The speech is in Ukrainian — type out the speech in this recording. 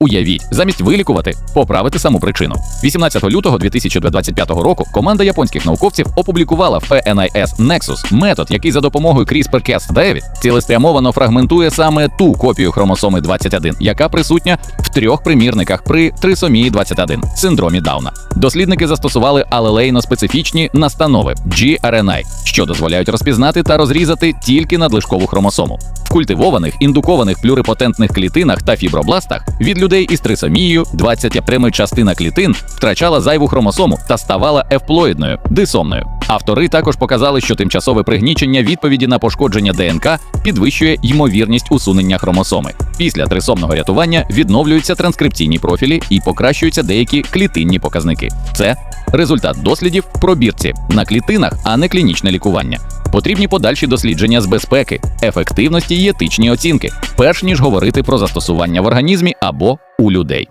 Уявіть, замість вилікувати, поправити саму причину. 18 лютого 2025 року команда японських науковців опублікувала в PNIS Nexus метод, який за допомогою CRISPR-Cas9 цілеспрямовано фрагментує саме ту копію хромосоми 21, яка присутня в трьох примірниках при трисомії 21 синдромі Дауна. Дослідники застосували алелейно-специфічні настанови gRNA, що дозволяють розпізнати та розрізати тільки надлишкову хромосому. В культивованих індукованих плюрипотентних клітинах та фібробластах від людей із трисомією 23 частина клітин втрачала зайву хромосому та ставала евплоїдною дисомною. Автори також показали, що тимчасове пригнічення відповіді на пошкодження ДНК підвищує ймовірність усунення хромосоми. Після трисомного рятування відновлюються транскрипційні профілі і покращуються деякі клітинні показники. Це результат дослідів в пробірці на клітинах, а не клінічне лікування. Потрібні подальші дослідження з безпеки, ефективності і етичні оцінки, перш ніж говорити про застосування в організмі або у людей.